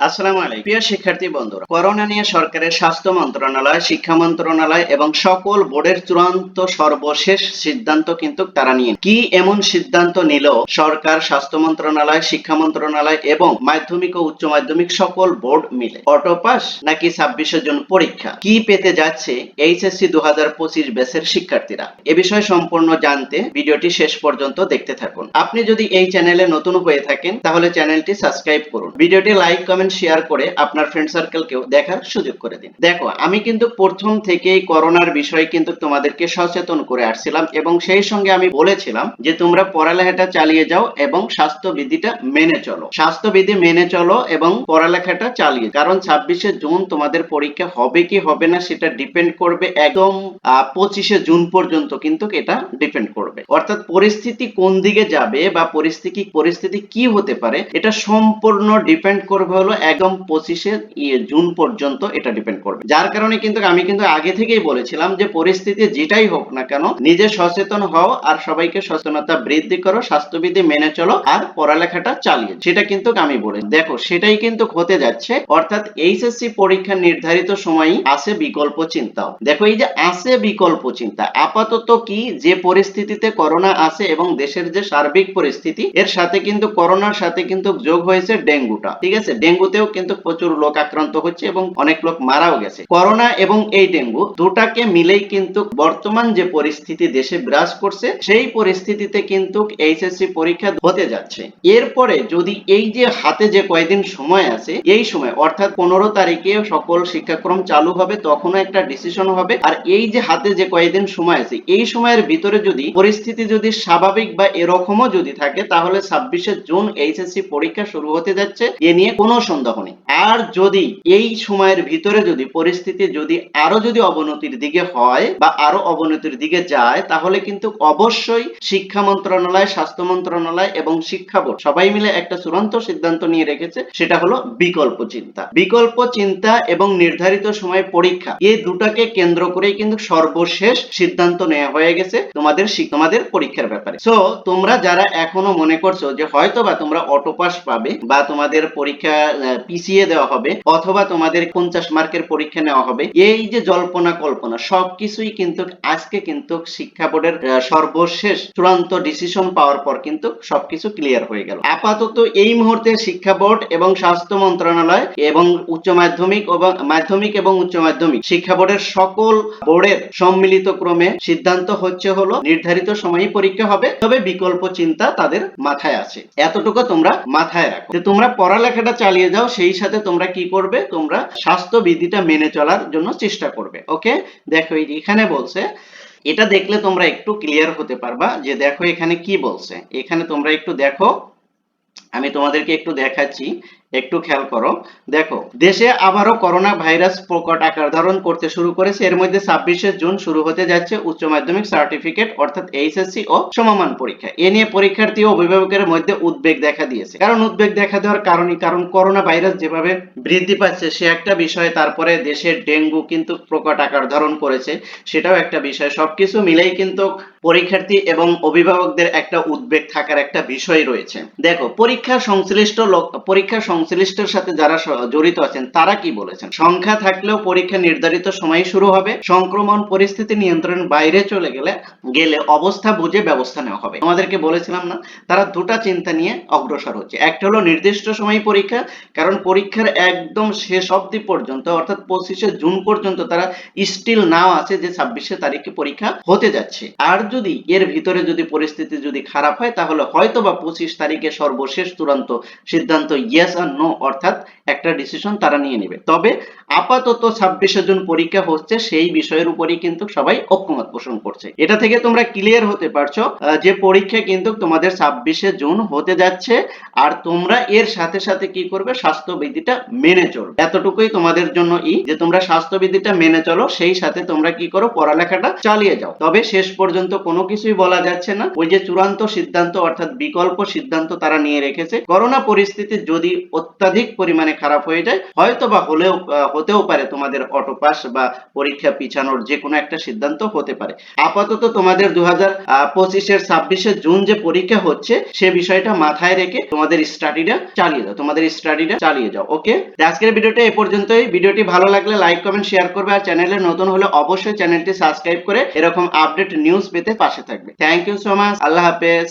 আসসালামু আলাইকুম। প্রিয় শিক্ষার্থী বন্ধুরা, করোনা নিয়ে সরকারের স্বাস্থ্য মন্ত্রণালয়, শিক্ষা মন্ত্রণালয় এবং সকল বোর্ডের চূড়ান্ত সর্বশেষ সিদ্ধান্ত কিন্তু তারা নিয়ে কি এমন সিদ্ধান্ত নিল সরকার, স্বাস্থ্য মন্ত্রণালয়, শিক্ষা মন্ত্রণালয় এবং মাধ্যমিক ও উচ্চ মাধ্যমিক সকল বোর্ড মিলে? নাকি ছাব্বিশের জন্য পরীক্ষা? কি পেতে যাচ্ছে এইচএসসি দু হাজার পঁচিশ ব্যাচের শিক্ষার্থীরা? এ বিষয়ে সম্পূর্ণ জানতে ভিডিওটি শেষ পর্যন্ত দেখতে থাকুন। আপনি যদি এই চ্যানেলে নতুন হয়ে থাকেন, তাহলে চ্যানেলটি সাবস্ক্রাইব করুন। ভিডিওটি লাইক, কমেন্ট শেয়ার করে আপনার ফ্রেন্ড সার্কেলকেও দেখার সুযোগ করে দিন। দেখো, আমি কিন্তু প্রথম থেকেই করোনার বিষয়ে কিন্তু তোমাদেরকে সচেতন করে আসছিলাম এবং সেই সঙ্গে আমি বলেছিলাম যে তোমরা পড়ালেখাটা চালিয়ে যাও এবং স্বাস্থ্যবিধিটা মেনে চলো। স্বাস্থ্যবিধি মেনে চলো এবং পড়ালেখাটা চালিয়ে। কারণ ছাব্বিশে জুন তোমাদের পরীক্ষা হবে কি হবে না সেটা ডিপেন্ড করবে একদম পঁচিশে জুন পর্যন্ত কিন্তু এটা ডিপেন্ড করবে। অর্থাৎ পরিস্থিতি কোন দিকে যাবে বা পরিস্থিতি পরিস্থিতি কি হতে পারে, এটা সম্পূর্ণ ডিপেন্ড করবে হলো একদম পঁচিশে জুন পর্যন্ত এটা ডিপেন্ড করবে। যার কারণে কিন্তু আমি কিন্তু আগে থেকেই বলেছিলাম যে পরিস্থিতি যেটাই হোক না কেন, নিজে সচেতন হও আর সবাইকে সচেতনতা বৃদ্ধি করো, স্বাস্থ্যবিধি মেনে চলো আর পড়ালেখাটা চালিয়ে সেটা কিন্তু আমি বলে দেখো, সেটাই কিন্তু হতে যাচ্ছে। অর্থাৎ এইচএসসি পরীক্ষা নির্ধারিত সময়ই আছে বিকল্প চিন্তাও। দেখো, এই যে আছে বিকল্প চিন্তা, আপাতত কি যে পরিস্থিতিতে করোনা আছে এবং দেশের যে সার্বিক পরিস্থিতি, এর সাথে কিন্তু করোনার সাথে কিন্তু যোগ হয়েছে ডেঙ্গুটা। ঠিক আছে? ডেঙ্গুতেও কিন্তু প্রচুর লোক আক্রান্ত হচ্ছে এবং অনেক লোক মারাও গেছে। করোনা এবং এই ডেঙ্গু দুটাকে মিলেই কিন্তু বর্তমান যে পরিস্থিতি দেশে বিরাজ করছে, সেই পরিস্থিতিতে কিন্তু এইচএসসি পরীক্ষা হতে যাচ্ছে। এরপরে যদি এই যে হাতে যে কয়েকদিন সময় আছে, এই সময়, অর্থাৎ পনেরো তারিখে সকল শিক্ষাক্রম চালু হবে, তখনও একটা ডিসিশন হবে। আর এই যে হাতে যে কয়েকদিন সময় আছে, এই সময়ের ভিতরে যদি পরিস্থিতি যদি স্বাভাবিক বা এরকমও যদি থাকে, তাহলে ছাব্বিশে জুন এইচএসসি পরীক্ষা শুরু হতে যাচ্ছে। এ নিয়ে কোনো সন্দেহ নেই আর যদি এই সময়ের ভিতরে যদি পরিস্থিতি যদি আরও যদি অবনতির দিকে হয় বা আরও অবনতির দিকে যায়, তাহলে কিন্তু অবশ্যই শিক্ষা মন্ত্রণালয়, স্বাস্থ্য মন্ত্রণালয় এবং শিক্ষা বোর্ড সবাই মিলে একটা চূড়ান্ত সিদ্ধান্ত নিয়ে রেখেছে, সেটা হলো বিকল্প চিন্তা। বিকল্প চিন্তা এবং নির্ধারিত সময় পরীক্ষা এই দুটাকে কেন্দ্র করেই কিন্তু সর্বশেষ সিদ্ধান্ত নেওয়া হয়ে গেছে তোমাদের তোমাদের পরীক্ষার ব্যাপারে। সো তোমরা যারা এখনও মনে করছ যে হয়তো বা তোমরা অটো পাস পাবে বা তোমাদের পরীক্ষা পিছিয়ে দেওয়া হবে অথবা তোমাদের পঞ্চাশ মার্কের পরীক্ষা নেওয়া হবে। এই যে জল্পনা কল্পনা, সবকিছুই কিন্তু আজকে কিন্তু শিক্ষা বোর্ডের সর্বশেষ চূড়ান্ত ডিসিশন পাওয়ার পর কিন্তু সবকিছু ক্লিয়ার হয়ে গেল। আপাতত এই মুহূর্তে শিক্ষা বোর্ড এবং স্বাস্থ্য মন্ত্রণালয় এবং উচ্চ মাধ্যমিক এবং মাধ্যমিক এবং উচ্চ মাধ্যমিক শিক্ষা বোর্ডের সকল বোর্ডের সম্মিলিত ক্রমে সিদ্ধান্ত হচ্ছে হলো নির্ধারিত সময়ই পরীক্ষা হবে, তবে বিকল্প চিন্তা তাদের মাথায় আছে। এতটুকু তোমরা মাথায় রাখো। যে তোমরা পড়ালেখাটা চালিয়ে যাও, সেই সাথে তোমরা কি করবে? তোমরা স্বাস্থ্যবিধিটা মেনে চলার জন্য চেষ্টা করবে, ওকে? দেখো এখানে বলছে, এটা দেখলে তোমরা একটু ক্লিয়ার হতে পারবা যে দেখো এখানে কি বলছে। এখানে তোমরা একটু দেখো, আমি তোমাদেরকে একটু দেখাচ্ছি। একটু খেয়াল করো। দেখো, দেশে আবারও করোনা ভাইরাস প্রকট আকার ধারণ করতে শুরু করেছে। এর মধ্যে ছাব্বিশে জুন শুরু হতে যাচ্ছে উচ্চ মাধ্যমিক সার্টিফিকেট, অর্থাৎ এইচএসসি ও সমমান পরীক্ষা। এ নিয়ে পরীক্ষার্থী ও অভিভাবকের মধ্যে উদ্বেগ দেখা দিয়েছে। কারণ উদ্বেগ দেখা দেওয়ার কারণই, কারণ করোনা ভাইরাস যেভাবে বৃদ্ধি পাচ্ছে, সে একটা বিষয় তারপরে দেশের ডেঙ্গু কিন্তু প্রকট আকার ধারণ করেছে, সেটাও একটা বিষয়। সবকিছু মিলেই কিন্তু পরীক্ষার্থী এবং অভিভাবকদের একটা উদ্বেগ থাকার একটা বিষয় রয়েছে। দেখো, পরীক্ষা সংশ্লিষ্ট পরীক্ষা সংশ্লিষ্টের সাথে যারা জড়িত আছেন, তারা কি বলেছেন? সংখ্যা থাকলেও পরীক্ষা নির্ধারিত সময় শুরু হবে, সংক্রমণ পরিস্থিতি নিয়ন্ত্রণ বাইরে চলে গেলে গেলে অবস্থা বুঝে ব্যবস্থা নেওয়া হবে। আমাদেরকে বলেছিলাম না, তারা দুটা চিন্তা নিয়ে অগ্রসর হচ্ছে। একটা হলো নির্দিষ্ট সময় পরীক্ষা, কারণ পরীক্ষার একদম শেষ অবধি পর্যন্ত, অর্থাৎ পঁচিশে জুন পর্যন্ত তারা স্টিল নাও আছে যে ছাব্বিশে তারিখে পরীক্ষা হতে যাচ্ছে। আর যদি এর ভিতরে যদি পরিস্থিতি যদি খারাপ হয়, তাহলে হয়তো বা পঁচিশ তারিখে সর্বশেষ চূড়ান্ত সিদ্ধান্ত ইয়েস আর নো অর্থাৎ একটা ডিসিশন তারা নিয়ে নেবে। তবে আপাতত ছাব্বিশে জুন পরীক্ষা হচ্ছে, সেই বিষয়ের উপরই কিন্তু সবাই ঐক্যমত পোষণ করছে। এটা থেকে তোমরা ক্লিয়ার হতে পারছ যে পরীক্ষা কিন্তু তোমাদের ছাব্বিশে জুন হতে যাচ্ছে, আর তোমরা এর সাথে সাথে কি করবে, স্বাস্থ্যবিধিটা মেনে চলো। এতটুকুই তোমাদের জন্য ই, যে তোমরা স্বাস্থ্যবিধিটা মেনে চলো, সেই সাথে তোমরা কি করো, পড়ালেখাটা চালিয়ে যাও। তবে শেষ পর্যন্ত কোনো কিছুই বলা যাচ্ছে না। ওই যে চূড়ান্ত সিদ্ধান্ত, অর্থাৎ বিকল্প সিদ্ধান্ত তারা নিয়ে রেখেছে। করোনা পরিস্থিতি যদি অত্যাধিক পরিমাণে খারাপ হয়ে যায় হয়তো বা হলেও হতেও পারে তোমাদের অটো পাস বা পরীক্ষা পিছানোর যে কোনো একটা সিদ্ধান্ত হতে পারে। আপাতত তোমাদের দু হাজার পঁচিশের ছাব্বিশে জুন যে পরীক্ষা হচ্ছে, সে বিষয়টা মাথায় রেখে তোমাদের স্টাডিটা চালিয়ে যাও। তোমাদের স্টাডিটা চালিয়ে যাও ওকে আজকের ভিডিওটা এ পর্যন্তই। ভিডিওটি ভালো লাগলে লাইক কমেন্ট শেয়ার করবে। আর চ্যানেলে নতুন হলে অবশ্যই চ্যানেলটি সাবস্ক্রাইব করে এরকম আপডেট নিউজ পেতে পাশে থাকবে। থ্যাংক ইউ সো মাচ আল্লাহ হাফেজ।